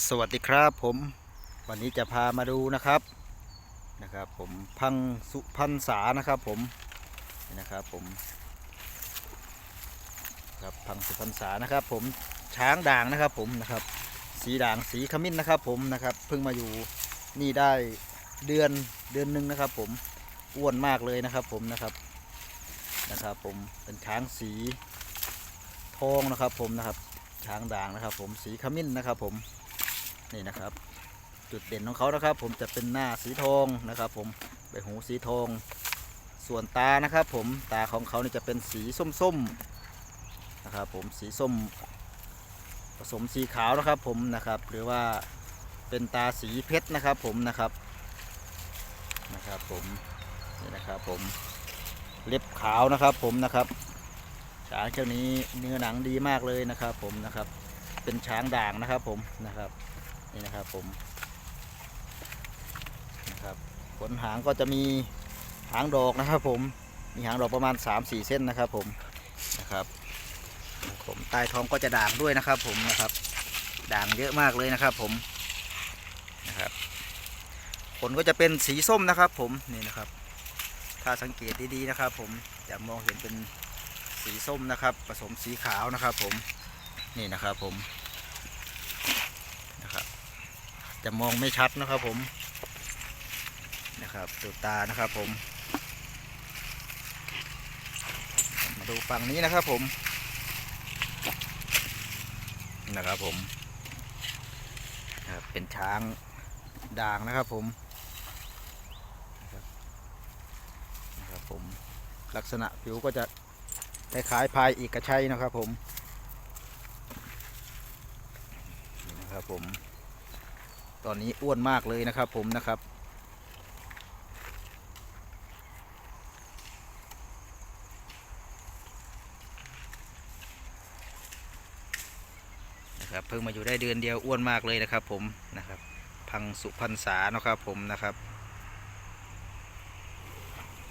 สวัสดีครับผมวันนี้จะพามาดูนะครับนะครับ ผมพังสุพรรณษานะครับผมนี่นะครับผมครับพังสุพรรณษานะครับผมช้างด่างนะครับผมนะครับ สีด่างสีขมิ้นนะครับผมนะครับเพิ่งมาอยู่นี่ได้เดือนเดือนหนึ่งนะครับ ผมอ้วนมากเลยนะครับผมนะครับนะครับ ผมเป็นช้างสีทองนะครับผมนะครับช้างด่างนะครับ ผมสีขมิ้นนะครับผม นี่นะครับ จุดเด่นของเขานะครับ ผมจะเป็นหน้าสีทองนะครับ ผมใบหูสีทอง ส่วนตานะครับ ผมตาของเขานี่จะเป็นสีส้มๆนะครับ ผมสีส้ม ผสมสีขาวนะครับ ผมนะครับ หรือว่าเป็นตาสีเพชรนะครับ ผมนะครับนะครับ ผมนี่นะครับ ผมเล็บขาวนะครับ ผมนะครับช้างเจ้านี้เนื้อหนังดีมากเลยนะครับ ผมนะครับ เป็นช้างด่างนะครับ ผมนะครับ นี่นะครับผมนะครับขนหางก็จะมีหางดอกนะครับผมมีหางดอกประมาณ 3-4 เส้นนะครับผมนะครับผมใต้ท้องก็จะด่างด้วยนะครับผมนะครับ ด่างเยอะมากเลยนะครับผมนะครับขนก็จะเป็นสีส้มนะครับผมนี่นะครับ ถ้าสังเกตดีๆนะครับ ผมจะมองเห็นเป็นสีส้มนะครับ ผสมสีขาวนะครับ ผมนี่นะครับผมนะครับ จะมองไม่ชัดนะครับผมนะครับดูตานะครับผม มาดูฝั่งนี้นะครับผมนะครับผมครับเป็นช้างด่างนะครับผมนะครับผมลักษณะผิวก็จะคล้ายๆพายเอกกระชัยนะครับผมนะครับผม ตอนนี้อ้วนมากเลยนะครับผมนะครับ นะครับ เพิ่งมาอยู่ได้เดือนเดียวอ้วนมากเลยนะครับผมนะครับ พังสุพรรณษานะครับผมนะครับ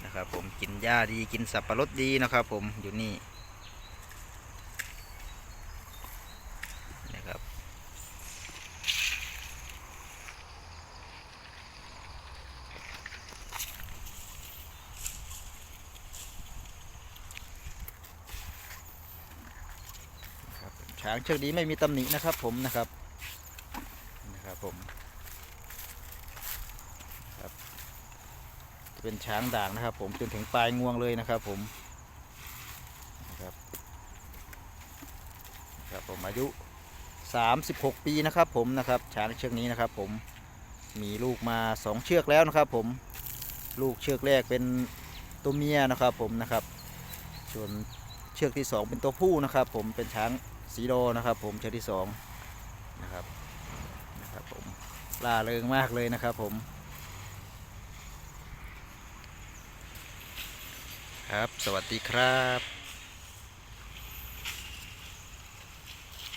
นะครับผมกินหญ้าดีกินสับปะรดดีนะครับผมอยู่นี่นะครับนะครับ ช้างเชือกนี้ไม่มีตำหนินะครับ ผมนะครับนะครับผมจะเป็นช้างด่างนะครับ ผมจนถึงปลายงวงเลยนะครับ ผมนะครับนะครับผมอายุ 36 ปีนะครับ ผมนะครับ ช้างเชือกนี้นะครับ ผมมีลูกมา 2 เชือกแล้วนะครับ ผมลูกเชือกแรกเป็นตัวเมียนะครับ ผมนะครับ ส่วนเชือกที่ 2 เป็นตัวผู้นะครับ ผมเป็นช้าง สีโดนะครับ ผมเชือกที่2นะครับนะครับผมล่าเริงมากเลยนะครับผมครับ สวัสดีครับ